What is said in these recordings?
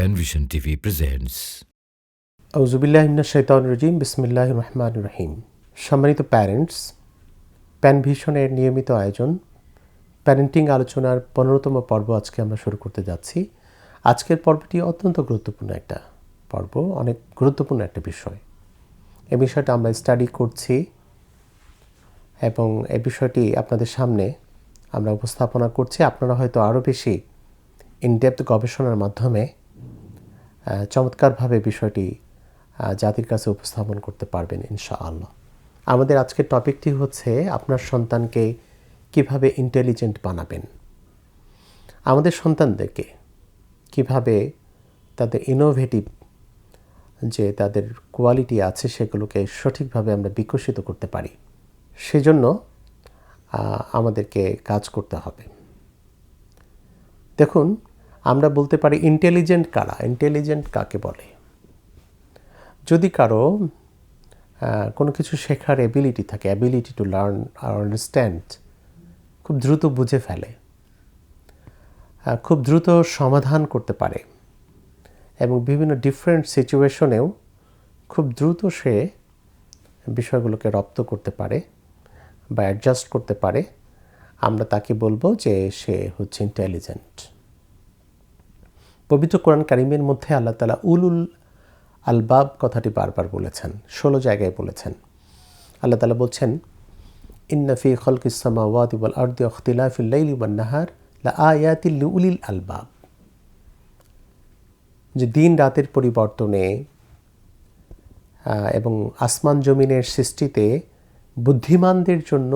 Penvision TV presents. আউজুবিল্লাহিমিনা শৈতান রজিম বিসমিল্লাহ রহমান রহিম সম্মানিত প্যারেন্টস প্যানভিশনের নিয়মিত আয়োজন প্যারেন্টিং আলোচনার পনেরোতম পর্ব আজকে আমরা শুরু করতে যাচ্ছি। আজকের পর্বটি অত্যন্ত গুরুত্বপূর্ণ একটা পর্ব, অনেক গুরুত্বপূর্ণ একটা বিষয়। এই বিষয়টা আমরা স্টাডি করছি এবং এই বিষয়টি আপনাদের সামনে আমরা উপস্থাপনা করছি। আপনারা হয়তো আরও বেশি ইনডেপথ গবেষণার মাধ্যমে চমৎকারভাবে বিষয়টি জাতির কাছে উপস্থাপন করতে পারবেন ইনশাআল্লাহ। আমাদের আজকের টপিকটি হচ্ছে আপনার সন্তানকে কীভাবে ইন্টেলিজেন্ট বানাবেন? আমাদের সন্তানদেরকে কীভাবে তাদের ইনোভেটিভ যে তাদের কোয়ালিটি আছে সেগুলোকে সঠিকভাবে আমরা বিকশিত করতে পারি, সেজন্য আমাদেরকে কাজ করতে হবে। দেখুন আমরা বলতে পারি ইন্টেলিজেন্ট কারা? ইন্টেলিজেন্ট কাকে বলে? যদি কারও কোনো কিছু শেখার এবিলিটি থাকে অ্যাবিলিটি টু লার্ন আর আন্ডারস্ট্যান্ড খুব দ্রুত বুঝে ফেলে খুব দ্রুত সমাধান করতে পারে এবং বিভিন্ন ডিফারেন্ট সিচুয়েশনেও খুব দ্রুত সে বিষয়গুলোকে রপ্ত করতে পারে বা অ্যাডজাস্ট করতে পারে, আমরা তাকে বলব যে সে হচ্ছে ইন্টেলিজেন্ট পবিত্র কোরআন কারিমের মধ্যে আল্লাহ তালা উলুল আলবাব কথাটি বারবার বলেছেন, ষোলো জায়গায় বলেছেন। আল্লাহ তালা বলছেন ইন্নাফি খলক খলকিসামা ওয়াদিবল আর্দি অখতিলাফিল্লাইলি নাহার লা আয়াতিল উলিল আলবাব। যে দিন রাতের পরিবর্তনে এবং আসমান জমিনের সৃষ্টিতে বুদ্ধিমানদের জন্য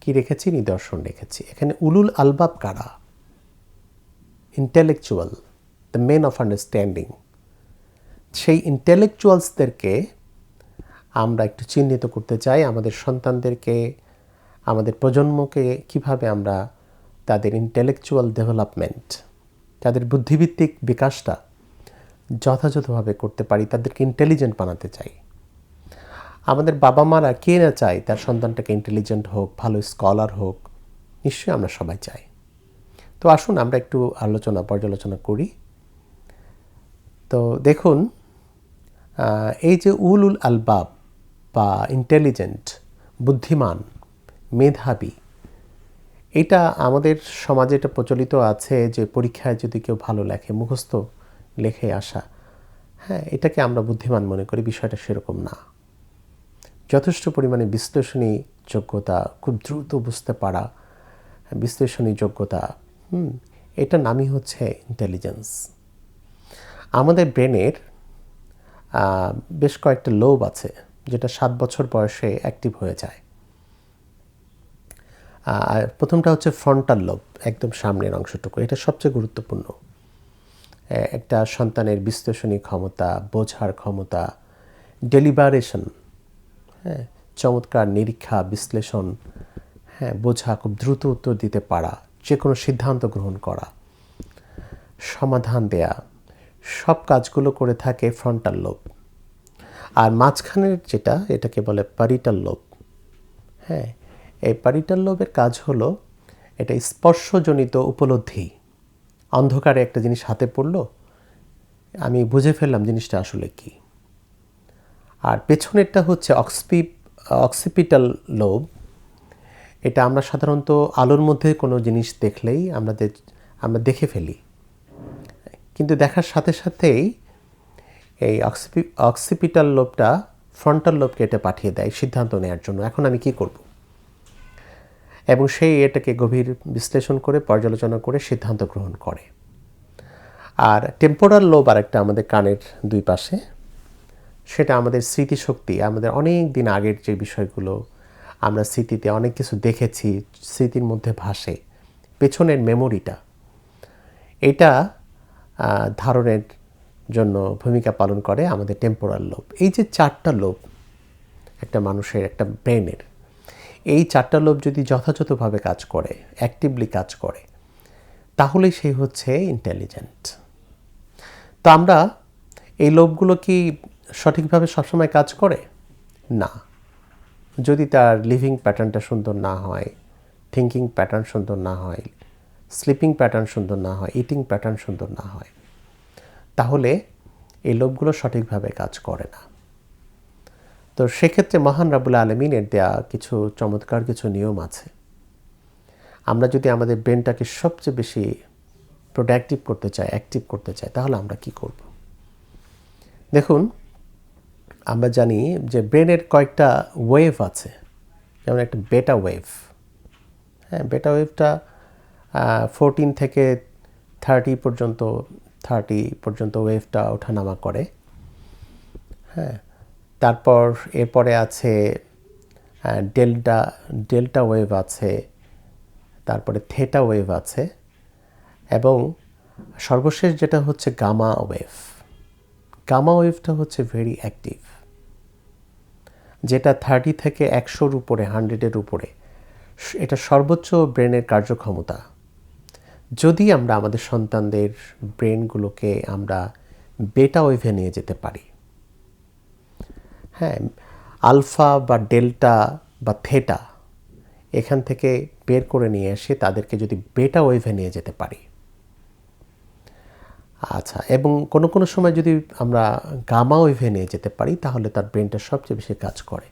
কি রেখেছি? নিদর্শন রেখেছি। এখানে উলুল আলবাব কারা? Intellectual the men of understanding সেই ইন্টেলেকচুয়ালসদেরকে আমরা একটু চিহ্নিত করতে চাই, আমাদের সন্তানদেরকে, আমাদের প্রজন্মকে, কীভাবে আমরা তাদের ইন্টেলেকচুয়াল ডেভেলপমেন্ট তাদের বুদ্ধিভিত্তিক বিকাশটা যথাযথভাবে করতে পারি, তাদেরকে ইন্টেলিজেন্ট বানাতে চাই। আমাদের বাবা মারা কে না চায় তার সন্তানটাকে ইন্টেলিজেন্ট হোক, ভালো স্কলার হোক, নিশ্চয়ই আমরা সবাই চাই। তো আসুন আমরা একটু আলোচনা, পর্যালোচনা করি। তো দেখুন এই যে উল উল আলবাব বা ইন্টেলিজেন্ট বুদ্ধিমান, মেধাবী, এটা আমাদের সমাজে এটা প্রচলিত আছে যে পরীক্ষায় যদি কেউ ভালো লেখে, মুখস্থ লেখে আসা হ্যাঁ এটাকে আমরা বুদ্ধিমান মনে করি, বিষয়টা সেরকম না। যথেষ্ট পরিমাণে বিশ্লেষণী যোগ্যতা, খুব দ্রুত বুঝতে পারা, বিশ্লেষণী যোগ্যতা, হুম, এটা নামই হচ্ছে ইন্টেলিজেন্স আমাদের ব্রেনের বেশ কয়েকটা লোভ আছে যেটা সাত বছর বয়সে অ্যাক্টিভ হয়ে যায়। আর প্রথমটা হচ্ছে ফ্রন্টাল লোভ একদম সামনের অংশটুকু। এটা সবচেয়ে গুরুত্বপূর্ণ। একটা সন্তানের বিশ্লেষণী ক্ষমতা, বোঝার ক্ষমতা, ডেলিবারেশন হ্যাঁ চমৎকার নিরীক্ষা, বিশ্লেষণ হ্যাঁ বোঝা, খুব দ্রুত উত্তর দিতে পারা যে কোনো সিদ্ধান্ত গ্রহণ করা, সমাধান দেয়া সব কাজগুলো করে থাকে ফ্রন্টাল লোভ আর মাঝখানের যেটা, এটাকে বলে প্যারিটাল লোভ হ্যাঁ এই প্যারিটাল লোভের কাজ হলো, এটা স্পর্শজনিত উপলব্ধি। অন্ধকারে একটা জিনিস হাতে পড়ল, আমি বুঝে ফেললাম জিনিসটা আসলে কি। আর পেছনেরটা হচ্ছে অক্সপি অক্সিপিটাল লোভ এটা আমরা সাধারণত আলোর মধ্যে কোনো জিনিস দেখলেই আমাদের আমরা দেখে ফেলি। কিন্তু দেখার সাথে সাথেই এই অক্সিপি, অক্সিপিটাল লোভটা ফ্রন্টাল লোভকে এটা পাঠিয়ে দেয় সিদ্ধান্ত নেওয়ার জন্য। এখন আমি কি করব? এবং সেই এটাকে গভীর বিশ্লেষণ করে, পর্যালোচনা করে সিদ্ধান্ত গ্রহণ করে। আর টেম্পোরাল লোভ আরেকটা আমাদের কানের দুই পাশে, সেটা আমাদের স্মৃতিশক্তি। আমাদের অনেক দিন আগের যে বিষয়গুলো, আমরা স্মৃতিতে অনেক কিছু দেখেছি, স্মৃতির মধ্যে ভাসে, পেছনের মেমোরিটা। এটা ধারণের জন্য ভূমিকা পালন করে আমাদের টেম্পোরাল লোভ এই যে চারটা লোভ একটা মানুষের, একটা ব্রেনের এই চারটা লোভ যদি যথাযথভাবে কাজ করে অ্যাক্টিভলি কাজ করে তাহলে সে হচ্ছে ইন্টেলিজেন্ট তো আমরা এই লোভগুলো কি সঠিকভাবে সবসময় কাজ করে? না। যদি তার লিভিং প্যাটার্নটা সুন্দর না হয় থিঙ্কিং প্যাটার্ন সুন্দর না হয় স্লিপিং প্যাটার্ন সুন্দর না হয়, ইটিং প্যাটার্ন সুন্দর না হয়। তাহলে এই লোভগুলো সঠিকভাবে কাজ করে না। তো সেক্ষেত্রে মহান রাবুল আলমিনের দেয়া কিছু চমৎকার কিছু নিয়ম আছে। আমরা যদি আমাদের ব্রেনটাকে সবচেয়ে বেশি প্রোডাক্টিভ করতে চাই, অ্যাক্টিভ করতে চাই, তাহলে আমরা কি করব? দেখুন, আমরা জানি যে ব্রেনের কয়েকটা ওয়েভ আছে। যেমন একটা বেটা ওয়েভ। হ্যাঁ বেটা ওয়েভটা ফোরটিন থেকে থার্টি পর্যন্ত থার্টি পর্যন্ত ওয়েভটা ওঠানামা করে। হ্যাঁ তারপর এরপরে আছে ডেল্টা ডেল্টা ওয়েভ আছে, তারপরে থেটা ওয়েভ আছে, এবং সর্বশেষ যেটা হচ্ছে গামা ওয়েভ গামা ওয়েভটা হচ্ছে ভেরি অ্যাক্টিভ যেটা থার্টি থেকে একশোর উপরে হান্ড্রেডের উপরে, এটা সর্বোচ্চ ব্রেনের কার্যক্ষমতা। যদি আমরা আমাদের সন্তানদের ব্রেনগুলোকে আমরা বেটা ওয়েভে নিয়ে যেতে পারি হ্যাঁ আলফা বা ডেল্টা বা থেটা এখান থেকে বের করে নিয়ে এসে তাদেরকে যদি বেটা ওয়েভে নিয়ে যেতে পারি। আচ্ছা এবং কোনো কোনো সময় যদি আমরা গামা ওয়েভে নিয়ে যেতে পারি, তাহলে তার ব্রেনটা সবচেয়ে বেশি কাজ করে।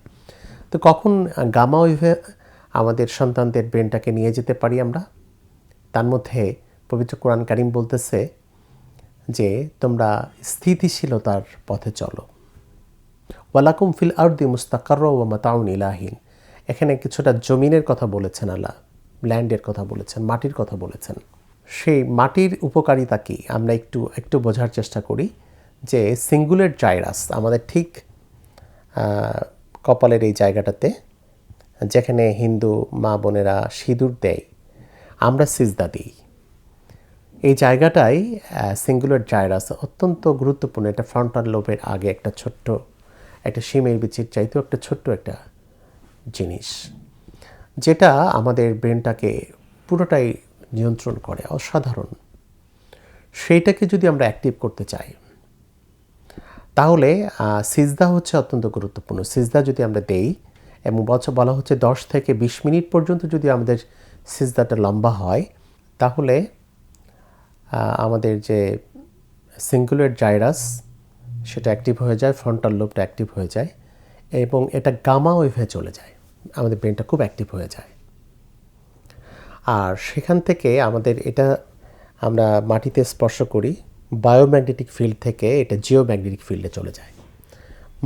তো কখন গামা ওয়েভে আমাদের সন্তানদের ব্রেনটাকে নিয়ে যেতে পারি আমরা? তার মধ্যে পবিত্র কোরআন কারিম বলতেছে যে, তোমরা স্থিতিশীলতার পথে চলো। ওয়ালাকুম ফিল আর্দি মুস্তাকার ও মাতাউন ইলাহিন। এখানে কিছুটা জমিনের কথা বলেছেন আল্লাহ, ল্যান্ডের কথা বলেছেন, মাটির কথা বলেছেন। সেই মাটির উপকারিতা কি? আমরা একটু একটু বোঝার চেষ্টা করি যে সিঙ্গুলেট জাইরাস আমাদের ঠিক কপালের এই জায়গাটাতে, যেখানে হিন্দু মা বোনেরা সিঁদুর দেয় আমরা সিজদা দিই। এই জায়গাটাই সিঙ্গুলার জাইরাস অত্যন্ত গুরুত্বপূর্ণ। এটা ফ্রন্টাল লোবের আগে একটা ছোট্ট, একটা শিমের বিচির চাইতেও একটা ছোট্ট একটা জিনিস, যেটা আমাদের ব্রেনটাকে পুরোটাই নিয়ন্ত্রণ করে, অসাধারণ। সেইটাকে যদি আমরা অ্যাক্টিভ করতে চাই, তাহলে সিজদা হচ্ছে অত্যন্ত গুরুত্বপূর্ণ। সিজদা যদি আমরা দেই, এবং বলা হচ্ছে দশ থেকে বিশ মিনিট পর্যন্ত যদি আমাদের সিজদাটা লম্বা হয়, তাহলে আমাদের যে সিঙ্গুলেট জাইরাস, সেটা অ্যাক্টিভ হয়ে যায় ফ্রন্টাল লোবটা অ্যাক্টিভ হয়ে যায়, এবং এটা গামা ওয়েভে চলে যায়, আমাদের ব্রেনটা খুব অ্যাক্টিভ হয়ে যায়। আর সেখান থেকে আমাদের এটা আমরা মাটিতে স্পর্শ করি বায়োম্যাগনেটিক ফিল্ড থেকে এটা জিওম্যাগনেটিক ফিল্ডে চলে যায়।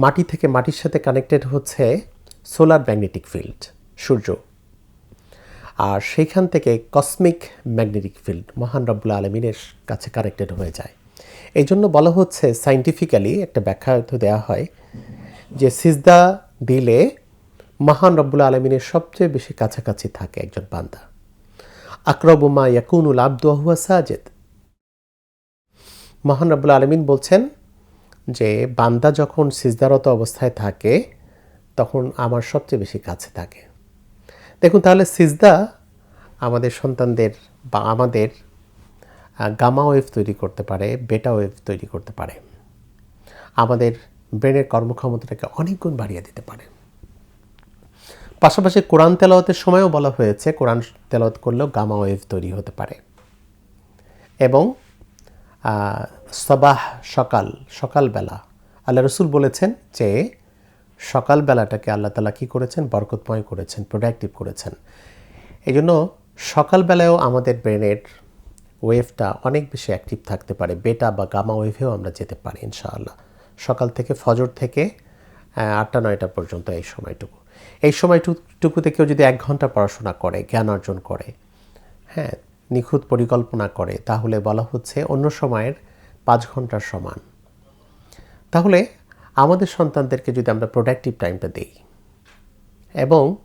মাটি থেকে মাটির সাথে কানেক্টেড হচ্ছে সোলার ম্যাগনেটিক ফিল্ড সূর্য। আর সেইখান থেকে কসমিক ম্যাগনেটিক ফিল্ড মহান রব্বুল আলমিনের কাছে কানেক্টেড হয়ে যায়। এই জন্য বলা হচ্ছে সাইন্টিফিক্যালি একটা ব্যাখ্যা দেওয়া হয় যে সিজদা দিলে মহান রব্বুল আলমিনের সবচেয়ে বেশি কাছাকাছি থাকে একজন বান্দা। আকরবুমা ইয়াকুনুল আব্দুয়া সাজেদ। মহান রব্বুল আলমিন বলছেন যে বান্দা যখন সিজদারত অবস্থায় থাকে, তখন আমার সবচেয়ে বেশি কাছে থাকে। দেখুন তাহলে সিজদা আমাদের সন্তানদের বা আমাদের গামা ওয়েভ তৈরি করতে পারে, বেটা ওয়েভ তৈরি করতে পারে। আমাদের ব্রেনের কর্মক্ষমতাটাকে অনেক গুণ বাড়িয়ে দিতে পারে। পাশাপাশি কোরআন তেলাওয়াতের সময়ও বলা হয়েছে, কোরআন তেলাওয়াত করলেও গামা ওয়েভ তৈরি হতে পারে। এবং সবাহ সকাল, সকালবেলা আল্লাহ রসুল বলেছেন যে সকালবেলাটাকে আল্লাহ তালা কী করেছেন? বরকতময় করেছেন প্রোডাক্টিভ করেছেন। এই জন্য সকালবেলায়ও আমাদের ব্রেনের ওয়েভটা অনেক বেশি অ্যাক্টিভ থাকতে পারে, বেটা বা গামা ওয়েভেও আমরা যেতে পারি ইনশাআল্লাহ। সকাল থেকে ফজর থেকে আটটা, নয়টা পর্যন্ত এই সময়টুকু। এই সময়টুকুতে কেউ যদি এক ঘণ্টা পড়াশোনা করে, জ্ঞান অর্জন করে হ্যাঁ নিখুঁত পরিকল্পনা করে, তাহলে বলা হচ্ছে অন্য সময়ের পাঁচ ঘণ্টার সমান। তাহলে আমাদের সন্তানদেরকে যদি আমরা প্রোডাক্টিভ টাইমটা দিই এবং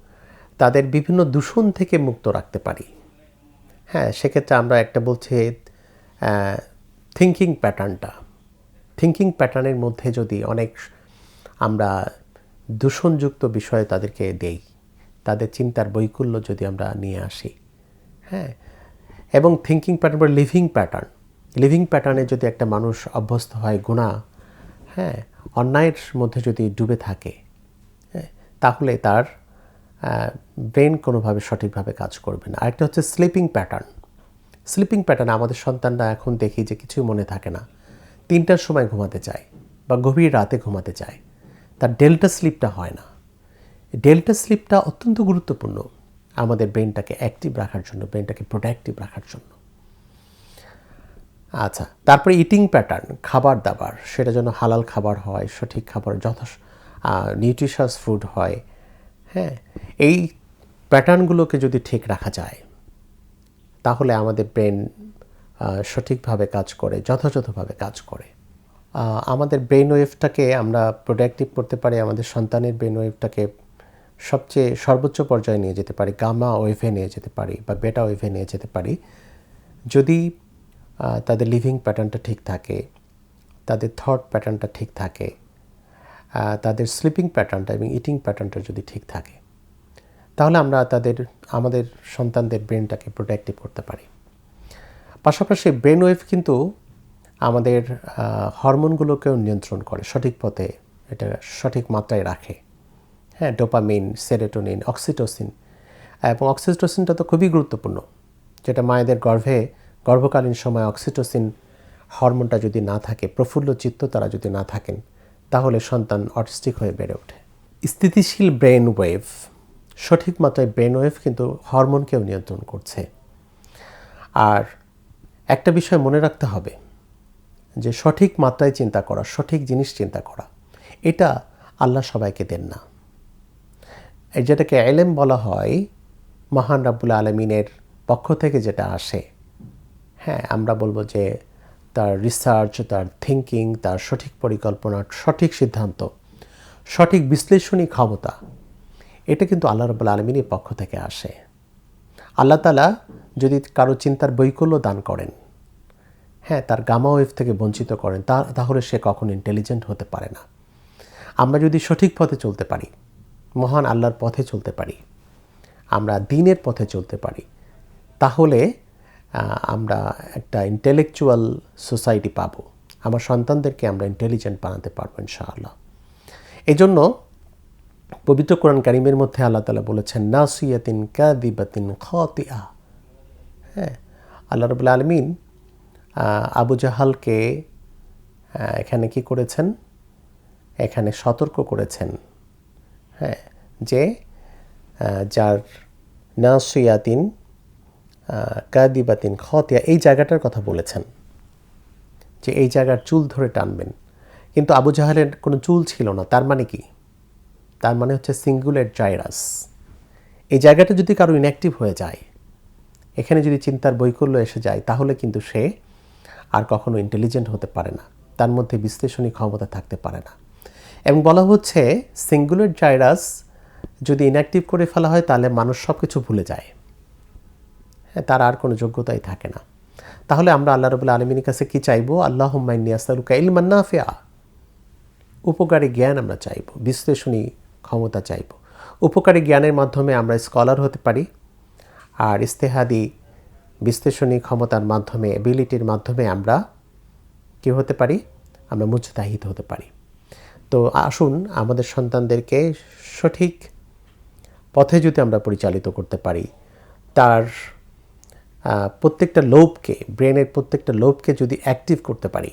তাদের বিভিন্ন দূষণ থেকে মুক্ত রাখতে পারি হ্যাঁ সেক্ষেত্রে আমরা একটা বলছি থিঙ্কিং প্যাটার্নটা থিঙ্কিং প্যাটার্নের মধ্যে যদি অনেক আমরা দূষণযুক্ত বিষয়ে তাদেরকে দেই, তাদের চিন্তার বৈকুল্য যদি আমরা নিয়ে আসি হ্যাঁ এবং থিঙ্কিং প্যাটার্ন বা লিভিং প্যাটার্ন লিভিং প্যাটার্নে যদি একটা মানুষ অভ্যস্ত হয় গুণা হ্যাঁ অন্যায়ের মধ্যে যদি ডুবে থাকে হ্যাঁ তাহলে তার ব্রেন কোনোভাবে সঠিকভাবে কাজ করবে না। আরেকটা হচ্ছে স্লিপিং প্যাটার্ন স্লিপিং প্যাটার্ন আমাদের সন্তানরা এখন দেখি যে কিছুই মনে থাকে না। তিনটার সময় ঘুমাতে চায় বা গভীর রাতে ঘুমাতে চায়। তার ডেল্টা স্লিপটা হয় না। ডেল্টা স্লিপটা অত্যন্ত গুরুত্বপূর্ণ আমাদের ব্রেনটাকে অ্যাক্টিভ রাখার জন্য ব্রেনটাকে প্রোডাক্টিভ রাখার জন্য। আচ্ছা তারপরে ইটিং প্যাটার্ন খাবার দাবার, সেটা যেন হালাল খাবার হয়, সঠিক খাবার, যথা নিউট্রিশাস ফুড হয় হ্যাঁ? এই প্যাটার্নগুলোকে যদি ঠিক রাখা যায়, তাহলে আমাদের ব্রেন সঠিকভাবে কাজ করে, যথাযথভাবে কাজ করে। আমাদের ব্রেন ওয়েভটাকে আমরা প্রোডাক্টিভ করতে পারি, আমাদের সন্তানের ব্রেন ওয়েভটাকে সবচেয়ে সর্বোচ্চ পর্যায়ে নিয়ে যেতে পারি গামা ওয়েভে নিয়ে যেতে পারি বা বেটা ওয়েভে নিয়ে যেতে পারি। যদি তাদের লিভিং প্যাটার্নটা ঠিক থাকে, তাদের থট প্যাটার্নটা ঠিক থাকে তাদের স্লিপিং প্যাটার্নটা এবং ইটিং প্যাটার্নটা যদি ঠিক থাকে, তাহলে আমরা তাদের, আমাদের সন্তানদের ব্রেনটাকে প্রোটেক্টিভ করতে পারি। পাশাপাশি ব্রেন ওয়েভ কিন্তু আমাদের হরমোনগুলোকেও নিয়ন্ত্রণ করে, সঠিক পথে এটা সঠিক মাত্রায় রাখে। হ্যাঁ ডোপামিন সেরেটোনিন অক্সিটোসিন এবং অক্সিটোসিনটা তো খুবই গুরুত্বপূর্ণ, যেটা মায়েদের গর্ভে গর্ভকালীন সময় অক্সিটোসিন হরমোনটা যদি না থাকে, প্রফুল্ল চিত্ত তারা যদি না থাকেন, তাহলে সন্তান অটিস্টিক হয়ে বেড়ে ওঠে। স্থিতিশীল ব্রেন ওয়েভ, সঠিক মাত্রায় ব্রেন ওয়েভ কিন্তু হরমোনকেও নিয়ন্ত্রণ করছে। আর একটা বিষয় মনে রাখতে হবে, যে সঠিক মাত্রায় চিন্তা করা, সঠিক জিনিস চিন্তা করা, এটা আল্লাহ সবাইকে দেন না। যেটাকে এলেম বলা হয়, মহান রাব্বুল আলমিনের পক্ষ থেকে যেটা আসে হ্যাঁ আমরা বলব যে তার রিসার্চ তার থিঙ্কিং তার সঠিক পরিকল্পনা, সঠিক সিদ্ধান্ত, সঠিক বিশ্লেষণী ক্ষমতা। এটা কিন্তু আল্লাহ রব্বুল আলমিনের পক্ষ থেকে আসে। আল্লাহ তালা যদি কারও চিন্তার বৈকল্য দান করেন হ্যাঁ তার গামা ওয়েভ থেকে বঞ্চিত করেন, তা, তাহলে সে কখনো ইন্টেলিজেন্ট হতে পারে না। আমরা যদি সঠিক পথে চলতে পারি, মহান আল্লাহর পথে চলতে পারি, আমরা দিনের পথে চলতে পারি, তাহলে আমরা একটা ইন্টেলেকচুয়াল সোসাইটি পাব। আমার সন্তানদেরকে আমরা ইন্টেলিজেন্ট বানাতে পারব ইনশাআল্লাহ। এই জন্য পবিত্র কোরআন কারিমের মধ্যে আল্লাহ তালা বলেছেন, নাসিয়াতিন কাদিবাতিন খাতিয়া হ্যাঁ আল্লাহ রবুল্লা আলমিন আবু জাহালকে এখানে কি করেছেন? এখানে সতর্ক করেছেন। হ্যাঁ যে যার নাসিয়াতিন কাদিবাতিন খতিয়া, এই জায়গাটার কথা বলেছেন যে এই জায়গার চুল ধরে টানবেন। কিন্তু আবু জাহালের কোনো চুল ছিল না, তার মানে কি? তার মানে হচ্ছে সিঙ্গুলেট জাইরাস এই জায়গাটা যদি কারও ইনঅ্যাক্টিভ হয়ে যায়, এখানে যদি চিন্তার বৈকল্য এসে যায়, তাহলে কিন্তু সে আর কখনো ইন্টেলিজেন্ট হতে পারে না, তার মধ্যে বিশ্লেষণী ক্ষমতা থাকতে পারে না। এবং বলা হচ্ছে সিঙ্গুলেট জাইরাস যদি ইনঅ্যাক্টিভ করে ফেলা হয়, তাহলে মানুষ সব কিছু ভুলে যায়। তার আর কোনো যোগ্যতাই থাকে না। তাহলে আমরা আল্লাহ রবুল্লা আলমিনের কাছে কি চাইব? আল্লাহ মাইনিয়াসালুকা ইলমান্না ফেয়া উপকারী জ্ঞান আমরা চাইব, বিশ্লেষণী ক্ষমতা চাইব। উপকারী জ্ঞানের মাধ্যমে আমরা স্কলার হতে পারি আর ইস্তেহাদি বিশ্লেষণী ক্ষমতার মাধ্যমে এবিলিটির মাধ্যমে আমরা কি হতে পারি? আমরা মুজতাহিদ হতে পারি। তো আসুন আমাদের সন্তানদেরকে সঠিক পথে যদি আমরা পরিচালিত করতে পারি, তার প্রত্যেকটা লোভকে, ব্রেনের প্রত্যেকটা লোভকে যদি অ্যাক্টিভ করতে পারি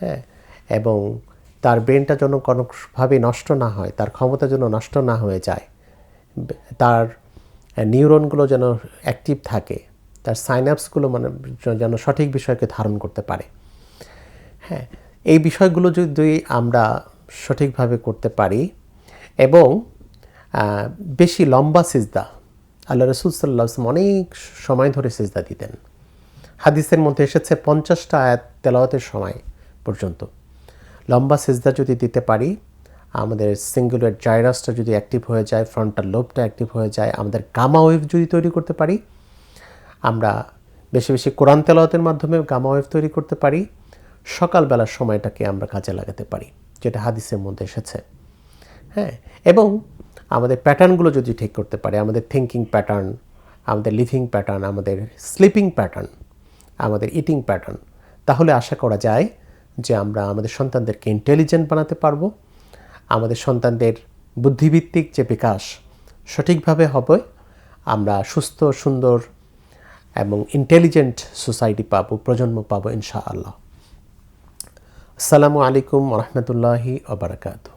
হ্যাঁ এবং তার ব্রেনটা যেন কোনোভাবে নষ্ট না হয়, তার ক্ষমতা যেন নষ্ট না হয়ে যায় তার নিউরনগুলো যেন অ্যাক্টিভ থাকে, তার সাইনাপসগুলো মানে যেন সঠিক বিষয়কে ধারণ করতে পারে হ্যাঁ এই বিষয়গুলো যদি আমরা সঠিকভাবে করতে পারি এবং বেশি লম্বা সিজদা আল্লাহ রসুল সাল্লাহ আসলাম অনেক সময় ধরে সিজদা দিতেন। হাদিসের মধ্যে এসেছে পঞ্চাশটা আয়াত তেলাওয়াতের সময় পর্যন্ত। লম্বা সিজদা যদি দিতে পারি, আমাদের সিঙ্গুলার জাইরাসটা যদি অ্যাক্টিভ হয়ে যায় ফ্রন্টাল লোবটা অ্যাক্টিভ হয়ে যায়, আমাদের গামা ওয়েভ যদি তৈরি করতে পারি, আমরা বেশি বেশি কোরআন তেলাওয়াতের মাধ্যমে গামা ওয়েভ তৈরি করতে পারি, সকালবেলার সময়টাকে আমরা কাজে লাগাতে পারি, যেটা হাদিসের মধ্যে এসেছে। হ্যাঁ এবং আমাদের প্যাটার্নগুলো যদি ঠিক করতে পারি, আমাদের থিঙ্কিং প্যাটার্ন আমাদের লিভিং প্যাটার্ন আমাদের স্লিপিং প্যাটার্ন আমাদের ইটিং প্যাটার্ন তাহলে আশা করা যায় যে আমরা আমাদের সন্তানদেরকে ইন্টেলিজেন্ট বানাতে পারব। আমাদের সন্তানদের বুদ্ধিভিত্তিক যে বিকাশ, সঠিকভাবে হবে। আমরা সুস্থ, সুন্দর এবং ইন্টেলিজেন্ট সোসাইটি পাবো, প্রজন্ম পাবো ইনশাআল্লাহ। আসসালামু আলাইকুম রহমতুল্লাহি ওবরাকাতু